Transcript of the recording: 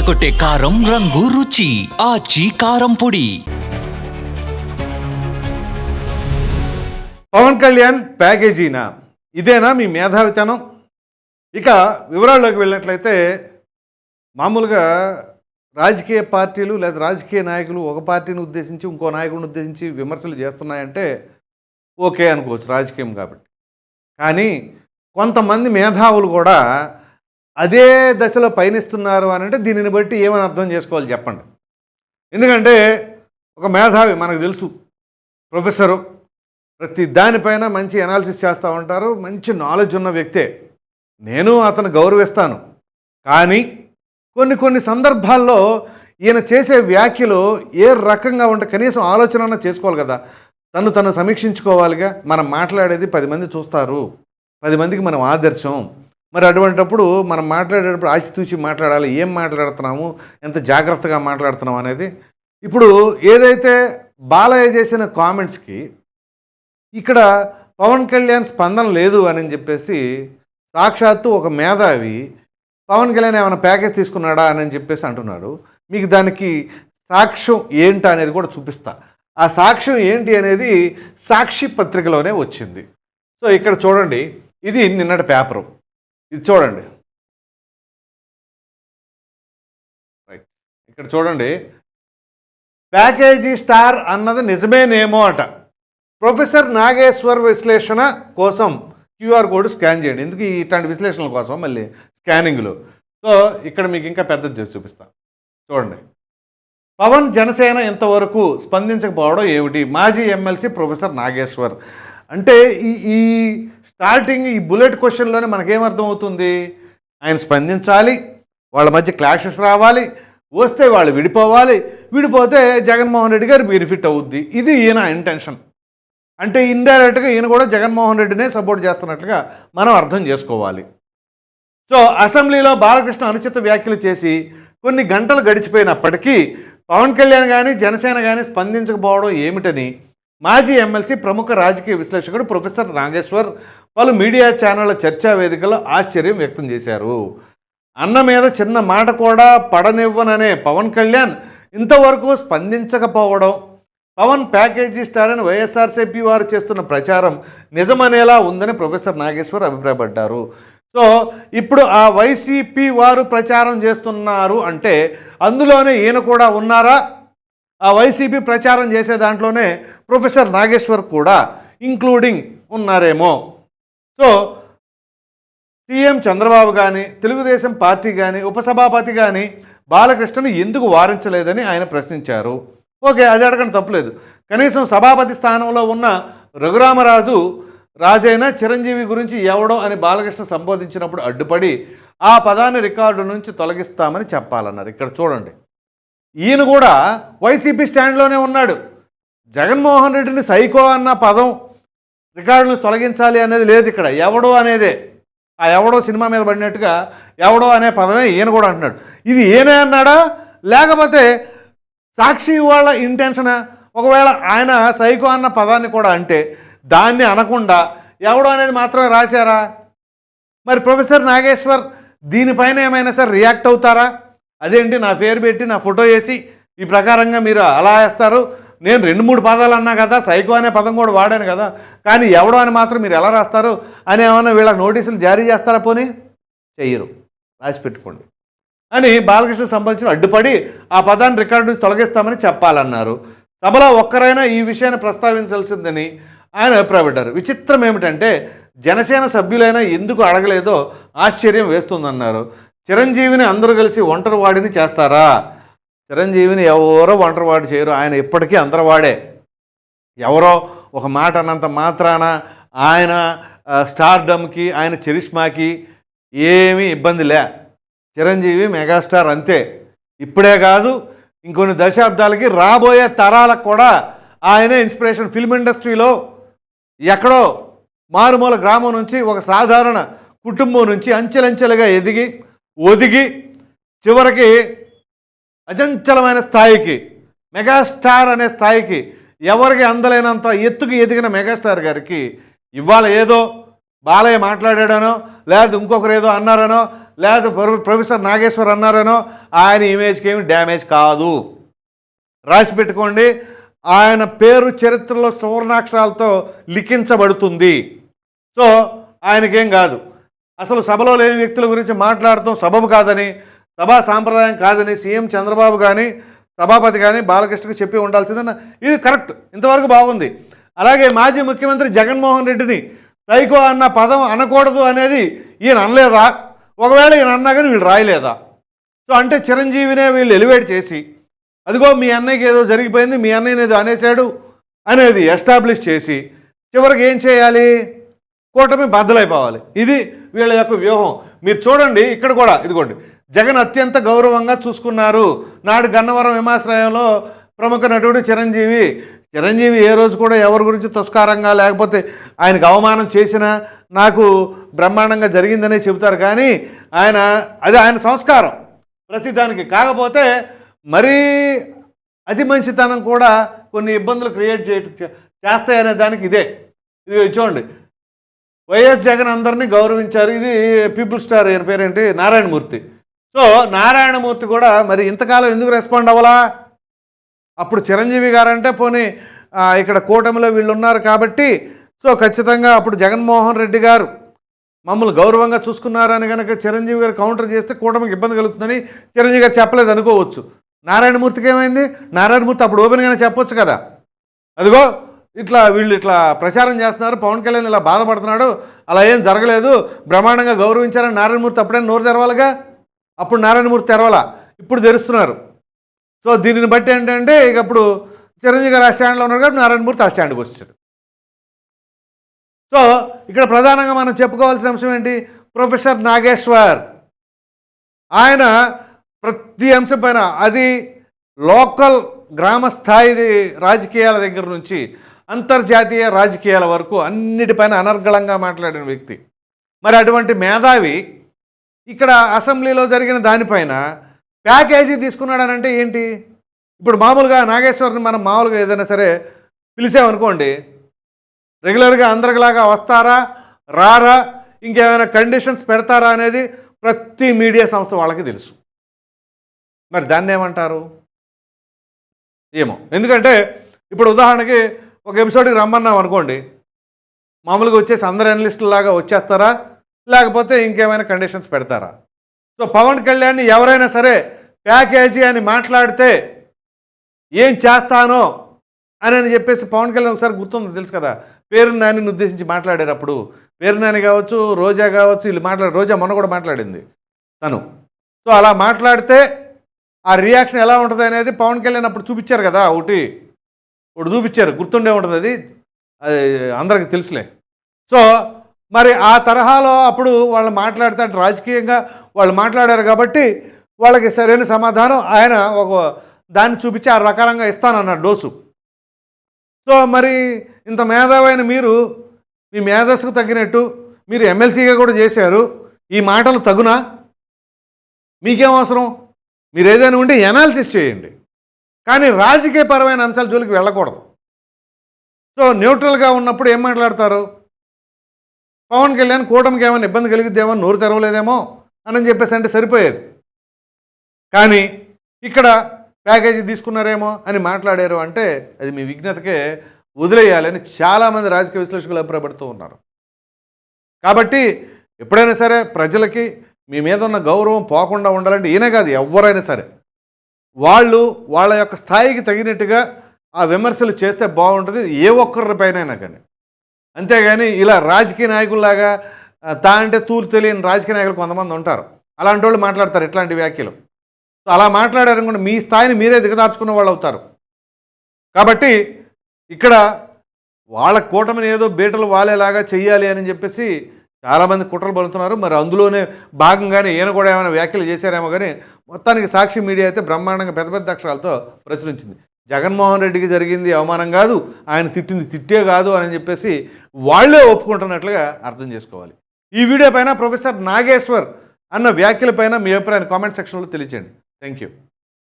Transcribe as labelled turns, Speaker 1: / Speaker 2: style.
Speaker 1: అదరగొట్టే కారం రంగు రుచి ఆచి కారం పొడి.
Speaker 2: పవన్ కళ్యాణ్ ప్యాకేజీనా? ఇదేనా మీ మేధావితనం ఇక వివరాల్లోకి వెళ్ళినట్లయితే మామూలుగా రాజకీయ పార్టీలు లేదా రాజకీయ నాయకులు ఒక పార్టీని ఉద్దేశించి ఇంకో నాయకుడిని ఉద్దేశించి విమర్శలు చేస్తున్నాయంటే ఓకే అనుకోవచ్చు రాజకీయం కాబట్టి. కానీ కొంతమంది మేధావులు కూడా అదే దశలో పయనిస్తున్నారు అని అంటే దీనిని బట్టి ఏమని అర్థం చేసుకోవాలి చెప్పండి. ఎందుకంటే ఒక మేధావి మనకు తెలుసు. ప్రొఫెసరు ప్రతి దానిపైన మంచి అనాలిసిస్ చేస్తూ ఉంటారు. మంచి నాలెడ్జ్ ఉన్న వ్యక్తే. నేను అతను గౌరవిస్తాను. కానీ కొన్ని కొన్ని సందర్భాల్లో ఈయన చేసే వ్యాఖ్యలు ఏ రకంగా ఉంటే కనీసం ఆలోచన చేసుకోవాలి కదా. తను తను సమీక్షించుకోవాలిగా. మనం మాట్లాడేది పది మంది చూస్తారు. పది మందికి మనం ఆదర్శం. మరి అటువంటిప్పుడు మనం మాట్లాడేటప్పుడు ఆచితూచి మాట్లాడాలి. ఏం మాట్లాడుతున్నాము? ఎంత జాగ్రత్తగా మాట్లాడుతున్నాం అనేది. ఇప్పుడు ఏదైతే బాలయ్య చేసిన కామెంట్స్కి ఇక్కడ పవన్ కళ్యాణ్ స్పందన లేదు అని చెప్పేసి సాక్షాత్తు ఒక మేధావి పవన్ కళ్యాణ్ ఏమైనా ప్యాకేజ్ తీసుకున్నాడా అని చెప్పేసి అంటున్నాడు. మీకు దానికి సాక్ష్యం ఏంటి అనేది కూడా చూపిస్తా. ఆ సాక్ష్యం ఏంటి అనేది సాక్షి పత్రికలోనే వచ్చింది. సో ఇక్కడ చూడండి. ఇది నిన్నటి పేపరు. ఇది చూడండి. రైట్ ఇక్కడ చూడండి. ప్యాకేజీ స్టార్ అన్నది నిజమేనేమో అట. ప్రొఫెసర్ నాగేశ్వర్ విశ్లేషణ కోసం క్యూఆర్ కోడ్ స్కాన్ చేయండి. ఎందుకు ఇట్లాంటి విశ్లేషణల కోసం మళ్ళీ స్కానింగ్లో? సో ఇక్కడ మీకు ఇంకా పెద్దది చేసి చూపిస్తా. చూడండి. పవన్ జనసేన ఇంతవరకు స్పందించకపోవడం ఏమిటి? మాజీ ఎమ్మెల్సీ ప్రొఫెసర్ నాగేశ్వర్. అంటే ఈ ఈ స్టార్టింగ్ ఈ బుల్లెట్ క్వశ్చన్లోనే మనకేమర్థం అవుతుంది ఆయన స్పందించాలి వాళ్ళ మధ్య క్లాషెస్ రావాలి వస్తే వాళ్ళు విడిపోవాలి. విడిపోతే జగన్మోహన్ రెడ్డి గారు బెనిఫిట్ అవుద్ది. ఇది ఈయన ఇంటెన్షన్ అంటే ఇండైరెక్ట్గా ఈయన కూడా జగన్మోహన్ రెడ్డినే సపోర్ట్ చేస్తున్నట్లుగా మనం అర్థం చేసుకోవాలి. సో అసెంబ్లీలో బాలకృష్ణ అనుచిత వ్యాఖ్యలు చేసి కొన్ని గంటలు గడిచిపోయినప్పటికీ పవన్ కళ్యాణ్ కానీ జనసేన కానీ స్పందించకపోవడం ఏమిటని మాజీ ఎమ్మెల్సీ ప్రముఖ రాజకీయ విశ్లేషకుడు ప్రొఫెసర్ నాగేశ్వర్ పలు మీడియా ఛానళ్ళ చర్చా వేదికలో ఆశ్చర్యం వ్యక్తం చేశారు. అన్న మీద చిన్న మాట కూడా పడనివ్వననే పవన్ కళ్యాణ్ ఇంతవరకు స్పందించకపోవడం పవన్ ప్యాకేజీ స్టార్ అని వైఎస్ఆర్సీపీ వారు చేస్తున్న ప్రచారం నిజమనేలా ఉందని ప్రొఫెసర్ నాగేశ్వర్ అభిప్రాయపడ్డారు. సో ఇప్పుడు ఆ వైసీపీ వారు ప్రచారం చేస్తున్నారు అంటే అందులోనే ఈయన కూడా ఉన్నారా? ఆ వైసీపీ ప్రచారం చేసే దాంట్లోనే ప్రొఫెసర్ నాగేశ్వర్ కూడా ఇంక్లూడింగ్ ఉన్నారేమో. సో సీఎం చంద్రబాబు కానీ తెలుగుదేశం పార్టీ కానీ ఉపసభాపతి కానీ బాలకృష్ణను ఎందుకు వారించలేదని ఆయన ప్రశ్నించారు. ఓకే అది అడగడం తప్పలేదు. కనీసం సభాపతి స్థానంలో ఉన్న రఘురామరాజు రాజైన చిరంజీవి గురించి ఎవడో అని బాలకృష్ణ సంబోధించినప్పుడు అడ్డుపడి ఆ పదాన్ని రికార్డు నుంచి తొలగిస్తామని చెప్పాలన్నారు. ఇక్కడ చూడండి. ఈయన కూడా వైసీపీ స్టాండ్లోనే ఉన్నాడు. జగన్మోహన్ రెడ్డిని సైకో అన్న పదం రికార్డును తొలగించాలి అనేది లేదు ఇక్కడ. ఎవడో అనేదే. ఆ ఎవడో సినిమా మీద పడినట్టుగా ఎవడో అనే పదమే ఈయన కూడా అంటున్నాడు. ఇది ఈయనే అన్నాడా? లేకపోతే సాక్షి వాళ్ళ ఇంటెన్షన్? ఒకవేళ ఆయన సైకో అన్న పదాన్ని కూడా అంటే దాన్ని అనకుండా ఎవడో అనేది మాత్రమే రాశారా? మరి ప్రొఫెసర్ నాగేశ్వర్ దీనిపైన ఏమైనా సరే రియాక్ట్ అవుతారా? అదేంటి నా పేరు పెట్టి నా ఫోటో వేసి ఈ ప్రకారంగా మీరు అలా వేస్తారు? నేను రెండు మూడు పదాలు అన్నా కదా సైకో అనే పదం కూడా వాడాను కదా కానీ ఎవడో అని మాత్రం మీరు ఎలా రాస్తారు? అని ఏమైనా వీళ్ళకి నోటీసులు జారీ చేస్తారా పోనీ? చెయ్యరు. రాసి పెట్టుకోండి అని బాలకృష్ణ సంబంధించిన అడ్డుపడి ఆ పదాన్ని రికార్డు నుంచి తొలగిస్తామని చెప్పాలన్నారు. సభలో ఒక్కరైనా ఈ విషయాన్ని ప్రస్తావించాల్సిందని ఆయన అభిప్రాయపడ్డారు. విచిత్రం ఏమిటంటే జనసేన సభ్యులైనా ఎందుకు అడగలేదో ఆశ్చర్యం వేస్తుందన్నారు. చిరంజీవిని అందరూ కలిసి ఒంటరి వాడిని చేస్తారా? చిరంజీవిని ఎవరో ఒంటరివాడి చేయరు. ఆయన ఇప్పటికీ అందరి వాడే ఎవరో ఒక మాట అన్నంత మాత్రాన ఆయన స్టార్డమ్కి ఆయన చరిష్మాకి ఏమీ ఇబ్బంది లే. చిరంజీవి మెగాస్టార్ అంతే. ఇప్పుడే కాదు ఇంకొన్ని దశాబ్దాలకి రాబోయే తరాలకు కూడా ఆయనే ఇన్స్పిరేషన్ ఫిల్మ్ ఇండస్ట్రీలో ఎక్కడో మారుమూల గ్రామం నుంచి ఒక సాధారణ కుటుంబం నుంచి అంచెలంచెలుగా ఎదిగి ఒదిగి చివరికి అచంచలమైన స్థాయికి మెగాస్టార్ అనే స్థాయికి ఎవరికి అందలేనంత ఎత్తుకు ఎదిగిన మెగాస్టార్ గారికి ఇవాళ ఏదో బాలయ్య మాట్లాడాడనో లేదా ఇంకొకరు ఏదో అన్నారనో లేదా ప్రొఫెసర్ నాగేశ్వర్ అన్నారనో ఆయన ఇమేజ్కి ఏమి డ్యామేజ్ కాదు. రాసి పెట్టుకోండి ఆయన పేరు చరిత్రలో సువర్ణాక్షరాలతో లిఖించబడుతుంది. సో ఆయనకేం కాదు. అసలు సభలో లేని వ్యక్తుల గురించి మాట్లాడటం సబబు కాదని సభా సాంప్రదాయం కాదని సీఎం చంద్రబాబు కానీ సభాపతి కానీ బాలకృష్ణకు చెప్పి ఉండాల్సిందన్న ఇది కరెక్ట్. ఇంతవరకు బాగుంది. అలాగే మాజీ ముఖ్యమంత్రి జగన్మోహన్ రెడ్డిని సైకో అన్న పదం అనకూడదు అనేది ఈయన అనలేదా? ఒకవేళ ఈయన అన్నా కానీ వీళ్ళు రాయలేదా? సో అంటే చిరంజీవినే వీళ్ళు ఎలివేట్ చేసి అదిగో మీ అన్నయ్యకి ఏదో జరిగిపోయింది మీ అన్నయ్యని ఏదో అనేసాడు అనేది ఎస్టాబ్లిష్ చేసి చివరికి ఏం చేయాలి? కూటమి బద్దలైపోవాలి ఇది వీళ్ళ యొక్క వ్యూహం. మీరు చూడండి ఇక్కడ కూడా ఇదిగోండి. జగన్ అత్యంత గౌరవంగా చూసుకున్నారు. నాడు గన్నవరం విమాశ్రయంలో ప్రముఖ నటుడు చిరంజీవి. చిరంజీవి ఏ రోజు కూడా ఎవరి గురించి తస్కారంగా లేకపోతే ఆయనకు అవమానం చేసినా నాకు బ్రహ్మాండంగా జరిగిందనే చెబుతారు. కానీ ఆయన అది ఆయన సంస్కారం. ప్రతిదానికి కాకపోతే మరీ అతి మంచితనం కూడా కొన్ని ఇబ్బందులు క్రియేట్ చేయ చేస్తాయనే దానికి ఇదే. ఇది చూడండి. వైఎస్ జగన్ అందరినీ గౌరవించారు. ఇది పీపుల్ స్టార్ ఈయన పేరేంటి? నారాయణమూర్తి. సో నారాయణమూర్తి కూడా మరి ఇంతకాలం ఎందుకు రెస్పాండ్ అవ్వాలా? అప్పుడు చిరంజీవి గారంటే పోనీ ఇక్కడ కూటమిలో వీళ్ళు ఉన్నారు కాబట్టి సో ఖచ్చితంగా అప్పుడు జగన్మోహన్ రెడ్డి గారు మమ్మల్ని గౌరవంగా చూసుకున్నారని కనుక చిరంజీవి గారు కౌంటర్ చేస్తే కూటమికి ఇబ్బంది కలుగుతుందని చిరంజీవి గారు చెప్పలేదు అనుకోవచ్చు. నారాయణమూర్తికి ఏమైంది? నారాయణమూర్తి అప్పుడు ఓపెన్గానే చెప్పొచ్చు కదా. అదిగో ఇట్లా వీళ్ళు ఇట్లా ప్రచారం చేస్తున్నారు. పవన్ కళ్యాణ్ ఇలా బాధపడుతున్నాడు. అలా ఏం జరగలేదు. బ్రహ్మాండంగా గౌరవించారని నారాయణమూర్తి అప్పుడే నోరు తెరవాలిగా? అప్పుడు నారాయణమూర్తి తెరవాలా. ఇప్పుడు తెరుస్తున్నారు. సో దీనిని బట్టి ఏంటంటే ఇక అప్పుడు చిరంజీవి గారు ఆ స్టాండ్లో ఉన్నారు కాబట్టి నారాయణమూర్తి ఆ స్టాండ్కి వచ్చాడు సో ఇక్కడ ప్రధానంగా మనం చెప్పుకోవాల్సిన అంశం ఏంటి? ప్రొఫెసర్ నాగేశ్వర్. ఆయన ప్రతి అంశం పైన అది లోకల్ గ్రామ స్థాయి రాజకీయాల దగ్గర నుంచి అంతర్జాతీయ రాజకీయాల వరకు అన్నిటిపైన అనర్గళంగా మాట్లాడిన వ్యక్తి. మరి అటువంటి మేధావి ఇక్కడ అసెంబ్లీలో జరిగిన దానిపైన ప్యాకేజీ తీసుకున్నాడనంటే ఏంటి? ఇప్పుడు మామూలుగా నాగేశ్వర్ని మనం మామూలుగా ఏదైనా సరే పిలిచామనుకోండి రెగ్యులర్గా అందరిలాగా వస్తారా రారా ఇంకేమైనా కండిషన్స్ పెడతారా అనేది ప్రతి మీడియా సంస్థ వాళ్ళకి తెలుసు. మరి దాన్ని ఏమంటారు ఏమో. ఎందుకంటే ఇప్పుడు ఉదాహరణకి ఒక ఎపిసోడ్కి రమ్మన్నాం అనుకోండి. మామూలుగా వచ్చేసి అందరు అనలిస్టులాగా వచ్చేస్తారా? లేకపోతే ఇంకేమైనా కండిషన్స్ పెడతారా? సో పవన్ కళ్యాణ్ ఎవరైనా సరే ప్యాకేజీ అని మాట్లాడితే ఏం చేస్తానో అని అని చెప్పేసి పవన్ కళ్యాణ్ ఒకసారి గుర్తుంది తెలుసు కదా? పేరు నానిని ఉద్దేశించి మాట్లాడారు అప్పుడు పేరు నాని కావచ్చు రోజా కావచ్చు వీళ్ళు మాట్లాడారు రోజా మొన్న కూడా మాట్లాడింది తను. సో అలా మాట్లాడితే ఆ రియాక్షన్ ఎలా ఉంటుంది అనేది పవన్ కళ్యాణ్ అప్పుడు చూపించారు కదా ఒకటి ఒకటి చూపించారు గుర్తుండే ఉంటుంది అది. అది అందరికి తెలుసులే. సో మరి ఆ తరహాలో అప్పుడు వాళ్ళు మాట్లాడితే రాజకీయంగా వాళ్ళు మాట్లాడారు కాబట్టి వాళ్ళకి సరైన సమాధానం ఆయన ఒక దాన్ని చూపించి ఆ రకాలంగా ఇస్తానన్నాడు డోసు. సో మరి ఇంత మేధావైన మీరు మీ మేధస్సుకు తగ్గినట్టు మీరు ఎమ్మెల్సీగా కూడా చేశారు. ఈ మాటలు తగునా? మీకేం అవసరం? మీరు ఏదైనా ఉంటే ఎనాలిసిస్ చేయండి. కానీ రాజకీయపరమైన అంశాల జోలికి వెళ్ళకూడదు. సో న్యూట్రల్గా ఉన్నప్పుడు ఏం మాట్లాడతారు? పవన్ కళ్యాణ్ కూటమికి ఏమైనా ఇబ్బంది కలిగిద్దేమో నోరు తెరవలేదేమో అని చెప్పేసి అంటే సరిపోయేది. కానీ ఇక్కడ ప్యాకేజీ తీసుకున్నారేమో అని మాట్లాడారు అంటే అది మీ విజ్ఞతకే వదిలేయాలని చాలామంది రాజకీయ విశ్లేషకులు అభిప్రాయపడుతూ ఉన్నారు. కాబట్టి ఎప్పుడైనా సరే ప్రజలకి మీ మీద ఉన్న గౌరవం పోకుండా ఉండాలంటే ఈయనే కాదు ఎవరైనా సరే. వాళ్ళు వాళ్ళ యొక్క స్థాయికి తగినట్టుగా ఆ విమర్శలు చేస్తే బాగుంటుంది ఏ ఒక్కరిపైనైనా కానీ. అంతేగాని ఇలా రాజకీయ నాయకుల్లాగా తా అంటే తూరు తెలియని రాజకీయ నాయకులు కొంతమంది ఉంటారు. అలాంటి వాళ్ళు మాట్లాడతారు ఇట్లాంటి వ్యాఖ్యలు. సో అలా మాట్లాడారనుకోండి మీ స్థాయిని మీరే దిగదార్చుకున్న వాళ్ళు అవుతారు. కాబట్టి ఇక్కడ వాళ్ళ కూటమిని ఏదో బీటలు వాలేలాగా చెయ్యాలి అని చెప్పేసి చాలామంది కుట్రలు పడుతున్నారు. మరి అందులోనే భాగంగానే ఈయన కూడా ఏమైనా వ్యాఖ్యలు చేశారేమో కానీ మొత్తానికి సాక్షి మీడియా అయితే బ్రహ్మాండంగా పెద్ద పెద్ద అక్షరాలతో ప్రచురించింది. జగన్మోహన్ రెడ్డికి జరిగింది అవమానం కాదు ఆయన తిట్టింది తిట్టే కాదు అని చెప్పేసి వాళ్ళే ఒప్పుకుంటున్నట్లుగా అర్థం చేసుకోవాలి. ఈ వీడియో పైన ప్రొఫెసర్ నాగేశ్వర్ అన్న వ్యాఖ్యల పైన మీ అభిప్రాయాన్ని కామెంట్ సెక్షన్లో తెలియచేయండి. Thank you